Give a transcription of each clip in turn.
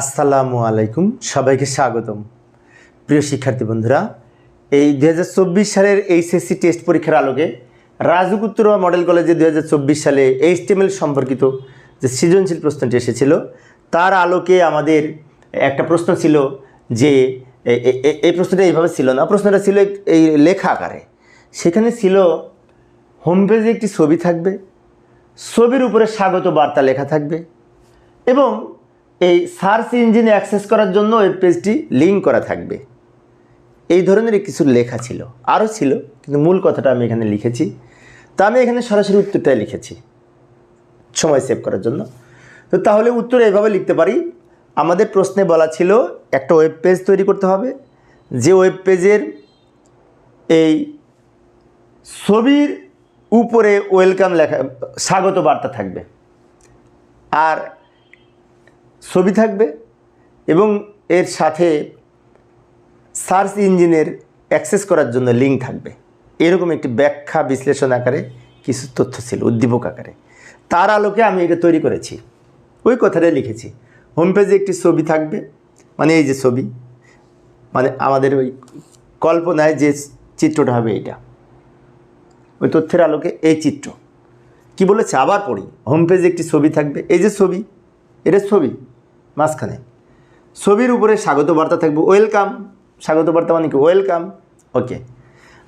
আসসালামু আলাইকুম। সবাইকে স্বাগতম। প্রিয় শিক্ষার্থী বন্ধুরা, এই দু হাজার চব্বিশ সালের এইচএসসি টেস্ট পরীক্ষার আলোকে রাজুক উত্তরোয়া মডেল কলেজে দু হাজার চব্বিশ সালে এইচটিএমএল সম্পর্কিত যে সৃজনশীল প্রশ্নটি এসেছিল, তার আলোকে আমাদের একটা প্রশ্ন ছিল যে এই প্রশ্নটা এইভাবে ছিল না। প্রশ্নটা ছিল এই লেখা আকারে। সেখানে ছিল, হোম পেজে একটি ছবি থাকবে, ছবির উপরে স্বাগত বার্তা লেখা থাকবে এবং এই সার্চ ইঞ্জিনে অ্যাক্সেস করার জন্য ওয়েব পেজটি লিঙ্ক করা থাকবে। এই ধরনের কিছু লেখা ছিল, আরও ছিল, কিন্তু মূল কথাটা আমি এখানে লিখেছি। তা আমি এখানে সরাসরি উত্তরটাই লিখেছি, সময় সেভ করার জন্য। তো তাহলে উত্তর এইভাবে লিখতে পারি, আমাদের প্রশ্নে বলা ছিল, একটা ওয়েব পেজ তৈরি করতে হবে, যে ওয়েব পেজের এই ছবির উপরে ওয়েলকাম লেখা, স্বাগত বার্তা থাকবে। আর ছবি থাকবে এবং এর সাথে সার্চ ইঞ্জিনের অ্যাক্সেস করার জন্য লিঙ্ক থাকবে। এরকম একটি ব্যাখ্যা বিশ্লেষণ আকারে কিছু তথ্য ছিল, উদ্দীপক আকারে। তার আলোকে আমি এটা তৈরি করেছি। ওই কথাটাই লিখেছি। হোম পেজে একটি ছবি থাকবে মানে এই যে ছবি মানে আমাদের ওই কল্পনায় যে চিত্রটা হবে এটা। ওই তথ্যের আলোকে এই চিত্র। কি বলেছে? আবার পড়ি। হোম পেজে একটি ছবি থাকবে। এই যে ছবি, এটা ছবি। মাঝখানে। ছবির উপরে স্বাগত বার্তা থাকবে, ওয়েলকাম। স্বাগত বার্তা মানে কি? ওয়েলকাম। ওকে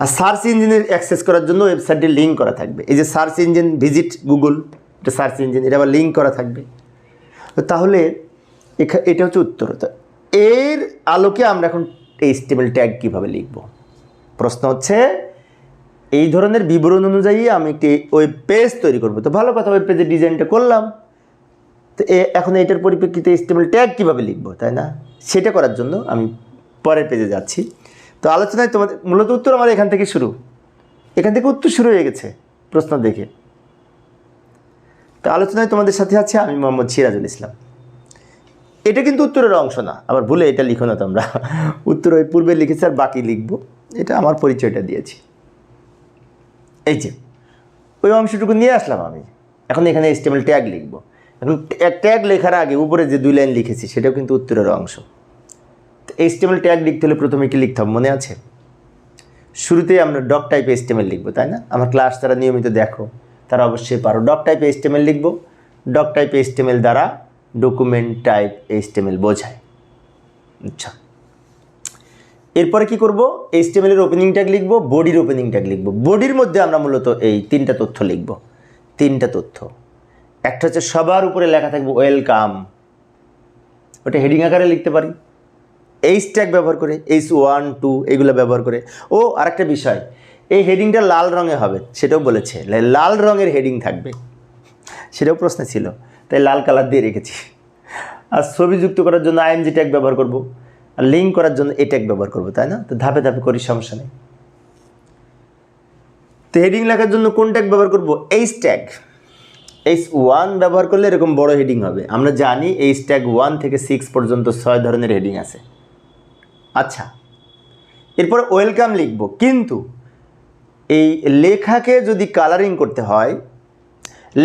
আর সার্চ ইঞ্জিনের অ্যাক্সেস করার জন্য ওয়েবসাইটে লিঙ্ক করা থাকবে। এই যে সার্চ ইঞ্জিন, ভিজিট গুগল, এটা সার্চ ইঞ্জিন, এটা আবার লিঙ্ক করা থাকবে। তাহলে এখা, এটা হচ্ছে উত্তর। এর আলোকে আমরা এখন এইচটিএমএল ট্যাগ কীভাবে লিখব? প্রশ্ন হচ্ছে, এই ধরনের বিবরণ অনুযায়ী আমি একটি ওয়েব পেজ তৈরি করব। তো ভালো কথা ওয়েব পেজের ডিজাইনটা করলাম। তো এখন এটার পরিপ্রেক্ষিতে স্টেবল ট্যাগ কীভাবে লিখব, তাই না? সেটা করার জন্য আমি পরের পেজে যাচ্ছি। তো আলোচনায় তোমাদের, মূলত উত্তর আমার এখান থেকে শুরু। এখান থেকে উত্তর শুরু হয়ে গেছে, প্রশ্ন দেখে। তো আলোচনায় তোমাদের সাথে আছে আমি মোহাম্মদ সিরাজুল ইসলাম। এটা কিন্তু উত্তরের অংশ না, আবার ভুলে এটা লিখো না তোমরা। উত্তর ওই পূর্বে লিখেছি আর বাকি লিখব, এটা আমার পরিচয়টা দিয়েছি। এই যে, ওই অংশটুকু নিয়ে আসলাম আমি। এখন এখানে স্টেবল ট্যাগ লিখব। ট্যাগ লেখার আগে উপরে যে দুই লাইন লিখেছি, সেটাও কিন্তু উত্তরের অংশ। এস্টিমেল ট্যাগ লিখতে হলে প্রথমে কি লিখতে হবে? মনে আছে? শুরুতেই আমরা ডক টাইপ এস্টিমেল লিখব, তাই না? আমার ক্লাস তারা নিয়মিত দেখো, তারা অবশ্যই পারো। ডক টাইপ এস্টিমেল লিখব। ডক টাইপ এস্টিমেল দ্বারা ডকুমেন্ট টাইপ এস্টিমেল বোঝায়। আচ্ছা। এরপরে কি করব? এইচটিএমএল এর ওপেনিং ট্যাগ লিখব বডির ওপেনিং ট্যাগ লিখব। বডির মধ্যে আমরা মূলত এই তিনটা তথ্য লিখব। তিনটা তথ্য। একটা হচ্ছে সবার উপরে লেখা থাকবে ওয়েলকাম ওটা হেডিং আকারে লিখতে পারি। এইচ ট্যাগ ব্যবহার করে এইচ ওয়ান টু এগুলো ব্যবহার করে। ও, আরেকটা বিষয়। এই হেডিংটা লাল রঙে হবে, সেটাও বলেছে। লাল রঙের হেডিং থাকবে। সেটাও প্রশ্ন ছিল। তাই লাল কালার দিয়ে রেখেছি। আর ছবি যুক্ত করার জন্য আইএমজি ট্যাগ ব্যবহার করব। আর লিঙ্ক করার জন্য এ ট্যাগ ব্যবহার করব, তাই না? তো ধাপে ধাপে করি, সমস্যা নেই। তো হেডিং লেখার জন্য কোন ট্যাগ ব্যবহার করব? এইচ ট্যাগ এইচ ওয়ান ব্যবহার করলে এরকম বড় হেডিং হবে। আমরা জানি এইচ ট্যাগ ওয়ান থেকে সিক্স পর্যন্ত ছয় ধরনের হেডিং আছে। আচ্ছা এরপর ওয়েলকাম লিখব। কিন্তু এই লেখাকে যদি কালারিং করতে হয়,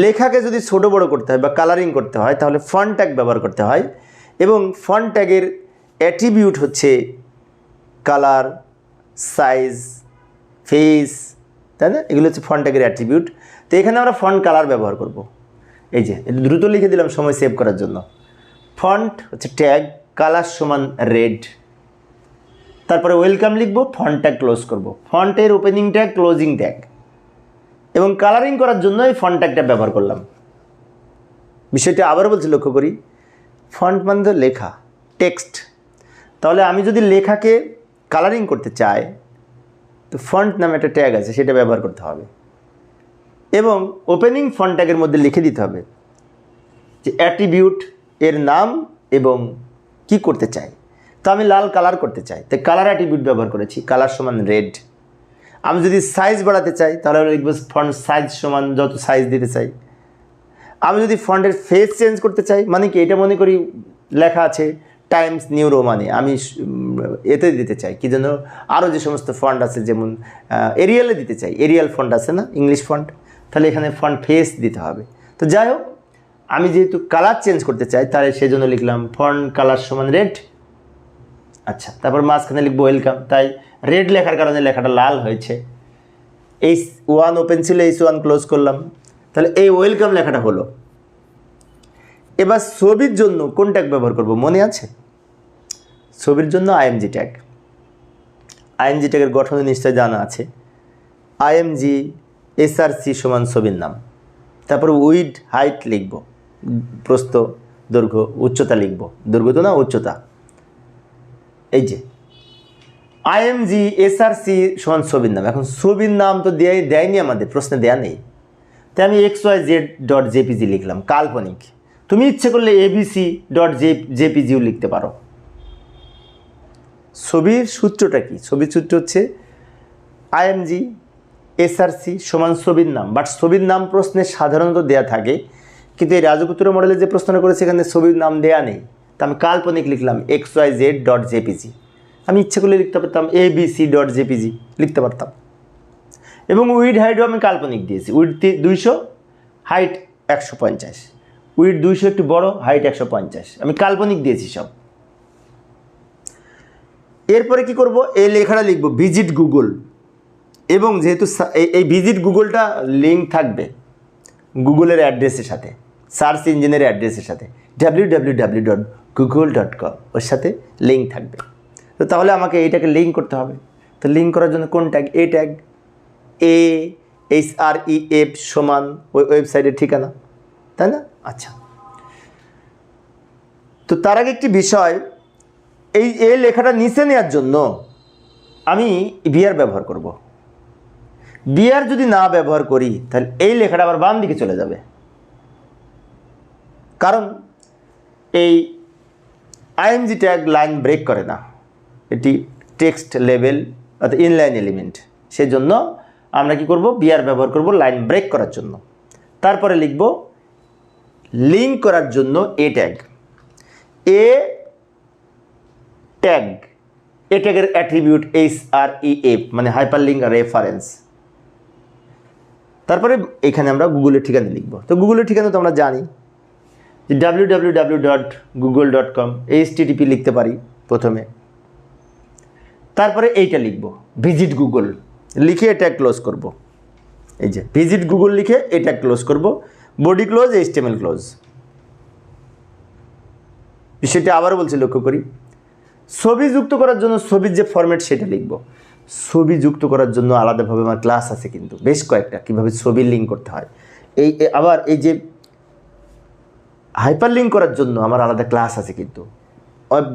লেখাকে যদি ছোট বড় করতে হয় বা কালারিং করতে হয়, তাহলে ফন্ট ট্যাগ ব্যবহার করতে হয় এবং ফন্ট ট্যাগের অ্যাট্রিবিউট হচ্ছে কালার সাইজ ফেস তাই না? এগুলো হচ্ছে ফন্ট ট্যাগের অ্যাট্রিবিউট তো এখানে আমরা ফন্ট কালার ব্যবহার করব। এই যে, দ্রুত লিখে দিলাম সময় সেভ করার জন্য। ফন্ট হচ্ছে ট্যাগ কালার সমান রেড তারপরে ওয়েলকাম লিখব ফন্টটা ক্লোজ করব। ফন্টের ওপেনিং ট্যাগ ক্লোজিং ট্যাগ এবং কালারিং করার জন্য এই ফন্ট ট্যাগটা ব্যবহার করলাম। বিষয়টি আবারও বলছি, লক্ষ্য করি। ফন্ট মানে লেখা টেক্সট তাহলে আমি যদি লেখাকে কালারিং করতে চাই, তো ফন্ট নামে একটা ট্যাগ আছে, সেটা ব্যবহার করতে হবে। এবং ওপেনিং ফন্ট ট্যাগের মধ্যে লিখে দিতে হবে যে অ্যাট্রিবিউট এর নাম এবং কি করতে চাই। তো আমি লাল কালার করতে চাই। তো কালার অ্যাট্রিবিউট ব্যবহার করেছি। কালার সমান রেড আমি যদি সাইজ বাড়াতে চাই, তাহলে লিখব ফন্ট সাইজ সমান যত সাইজ দিতে চাই। আমি যদি ফন্টের ফেস চেঞ্জ করতে চাই মানে কি এটা মনে করি লেখা আছে টাইমস নিউ রোমানে আমি এতে দিতে চাই। কি যেন আরও যে সমস্ত ফন্ট আছে, যেমন এরিয়ালে দিতে চাই। এরিয়াল ফন্ট আছে না? ইংলিশ ফন্ট তাহলে এখানে ফন্ট ফেস দিতে হবে। তো যাই হোক, আমি যেহেতু কালার চেঞ্জ করতে চাই, তাহলে সেই জন্য লিখলাম ফন্ট কালার সমান রেড আচ্ছা তারপর মাঝখানে লিখব ওয়েলকাম তাই রেড লেখার কারণে লেখাটা লাল হয়েছে। এই ওয়ান ওপেন ছিল, এই ওয়ান ক্লোজ করলাম। তাহলে এই ওয়েলকাম লেখাটা হলো। এবার ছবির জন্য কোন ট্যাগ ব্যবহার করব? মনে আছে? ছবির জন্য আইএমজি ট্যাগ আইএমজি ট্যাগের গঠন নিশ্চয় জানা আছে। আইএমজি এসআরসি সমান ছবির নাম। তারপর উইড হাইট লিখব। প্রস্থ, দৈর্ঘ্য, উচ্চতা লিখব। দৈর্ঘ্য তো না, উচ্চতা। এই যে আইএমজি এসআরসি সমান ছবির নাম। এখন ছবির নাম তো দেয় দেয়নি আমাদের, প্রশ্নে দেয়া নেই। তাই আমি X Y Z dot JPG লিখলাম, কাল্পনিক। তুমি ইচ্ছে করলে এবিসি ডট জে জেপিজিও লিখতে পারো। ছবির সূত্রটা কি? ছবির সূত্র হচ্ছে আইএমজি এসআরসি সমান ছবির নাম। বাট ছবির নাম প্রশ্নে সাধারণত দেয়া থাকে। কিন্তু এই রাজপুত্র মডেলে যে প্রশ্নটা করেছে এখানে ছবির নাম দেয়া নেই। তা আমি কাল্পনিক লিখলাম X Y Z dot JPG আমি ইচ্ছে করলে লিখতে পারতাম A B C dot JPG লিখতে পারতাম। এবং উইড হাইটও আমি কাল্পনিক দিয়েছি। উইড দুইশো হাইট একশো পঞ্চাশ। উইড দুইশো একটু বড় হাইট একশো পঞ্চাশ। আমি কাল্পনিক দিয়েছি সব। এরপরে কি করব? এই লেখাটা লিখব ভিজিট গুগল এবং যেহেতু এই- ভিজিট গুগলটা লিঙ্ক থাকবে গুগলের অ্যাড্রেসের সাথে, সার্চ ইঞ্জিনের অ্যাড্রেসের সাথে W W W dot Google dot com ওর সাথে লিঙ্ক থাকবে। তো তাহলে আমাকে এইটাকে লিঙ্ক করতে হবে। তো লিঙ্ক করার জন্য কোন tag? A tag, A, H R E F সমান ওই ওয়েবসাইটের ঠিকানা, তাই না? আচ্ছা। তো তার আগে একটি বিষয়, এই এ লেখাটা নিচে নেওয়ার জন্য আমি বিয়ার ব্যবহার করব। বিয়ার যদি না ব্যবহার করি, তাহলে এই লেখাটা আবার বাম দিকে চলে যাবে। কারণ এই আইএমজি ট্যাগ লাইন ব্রেক করে না। এটি টেক্সট লেভেল অর্থাৎ ইনলাইন এলিমেন্ট। সেই জন্য আমরা কি করব? বিয়ার ব্যবহার করব লাইন ব্রেক করার জন্য। তারপরে লিখব লিঙ্ক করার জন্য এ ট্যাগ। এ ট্যাগ, এ ট্যাগের attribute H R E F মানে হাইপার লিঙ্ক রেফারেন্স। তারপরে এখানে আমরা গুগলের ঠিকানা লিখব। তো গুগলের ঠিকানা তো আমরা জানি। যে W dot Google dot com লিখতে পারি প্রথমে। তারপরে এইটা লিখব ভিজিট গুগল লিখে এটা ক্লোজ করব। এই যে ভিজিট গুগল লিখে এটা ক্লোজ করব। বডি ক্লোজ এইচটিএমএল ক্লোজ বিষয়টি আবারও বলছি লক্ষ্য করি। ছবি যুক্ত করার জন্য ছবির যে ফরম্যাট সেটা লিখব। ছবি যুক্ত করার জন্য আলাদাভাবে আমার ক্লাস আছে কিন্তু, বেশ কয়েকটা, কীভাবে ছবি লিঙ্ক করতে হয়। এই, এ- আবার এই যে হাইপার লিঙ্ক করার জন্য আমার আলাদা ক্লাস আছে কিন্তু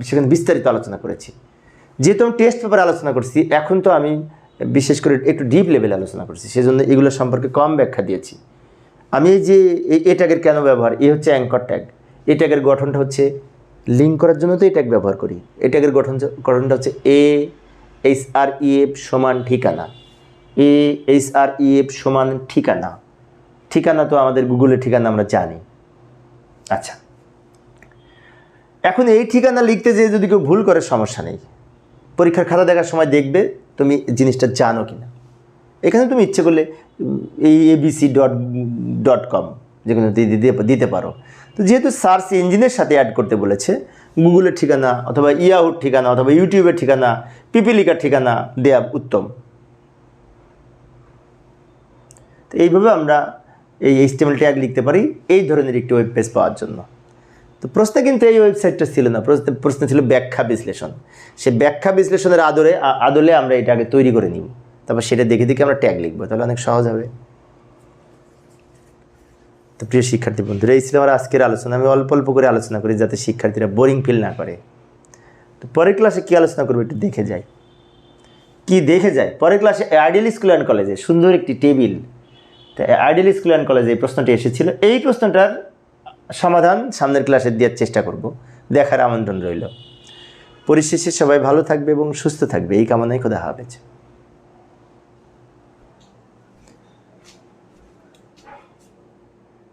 সেখানে বিস্তারিত আলোচনা করেছি। যেহেতু আমি টেস্ট পেপার আলোচনা করছি, এখন তো আমি বিশেষ করে একটু ডিপ লেভেলে আলোচনা করছি, সেজন্য এগুলো সম্পর্কে কম ব্যাখ্যা দিয়েছি। আমি এই যে, এই এ ট্যাগের কেন ব্যবহার? এ হচ্ছে অ্যাঙ্কর ট্যাগ এ ট্যাগের গঠনটা হচ্ছে লিঙ্ক করার জন্য তো এই ট্যাগ ব্যবহার করি। এ ট্যাগের গঠন, গঠনটা হচ্ছে এ এইচ আর ই এফ সমান ঠিকানা। এ এইচ আর ই এফ সমান ঠিকানা। ঠিকানা তো আমাদের গুগলের ঠিকানা আমরা জানি। আচ্ছা। এখন এই ঠিকানা লিখতে যেয়ে যদি কেউ ভুল করে, সমস্যা নেই। পরীক্ষার খাতা দেখার সময় দেখবে তুমি জিনিসটা জানো কি না এখানে তুমি ইচ্ছে করলে এই এবিসি ডট ডট কম যেগুলো দিতে পারো। তো যেহেতু সার্চ ইঞ্জিনের সাথে অ্যাড করতে বলেছে গুগলের ঠিকানা অথবা ইয়াহুর ঠিকানা অথবা ইউটিউবের ঠিকানা পিপিলিকার ঠিকানা দেয়া উত্তম। তো এইভাবে আমরা এই এইচটিএমএল ট্যাগ লিখতে পারি, এই ধরনের একটি ওয়েব পেজ পাওয়ার জন্য। তো প্রশ্নে কিন্তু এই ওয়েবসাইটটা ছিল না, প্রশ্নে, প্রশ্ন ছিল ব্যাখ্যা বিশ্লেষণ। সে ব্যাখ্যা বিশ্লেষণের আদরে আদলে আমরা এটা আগে তৈরি করে নিব তারপর সেটা দেখে দেখে আমরা ট্যাগ লিখব, তাহলে অনেক সহজ হবে। তো প্রিয় শিক্ষার্থী বন্ধুরা, এই ছিল আমার আজকের আলোচনা। আমি অল্প অল্প করে আলোচনা করি যাতে শিক্ষার্থীরা বোরিং ফিল না করে। তো পরের ক্লাসে কী আলোচনা করব একটু দেখে যাই। কি দেখে যায় পরের ক্লাসে আইডিয়াল স্কুল অ্যান্ড কলেজে সুন্দর একটি টেবিল। তো আইডিয়াল স্কুল অ্যান্ড কলেজে এই প্রশ্নটি এসেছিল। এই প্রশ্নটার সমাধান সামনের ক্লাসে দেওয়ার চেষ্টা করব। দেখার আমন্ত্রণ রইল। পরিশেষে সবাই ভালো থাকবে এবং সুস্থ থাকবে। এই কামনায় খোদা হাফেজ।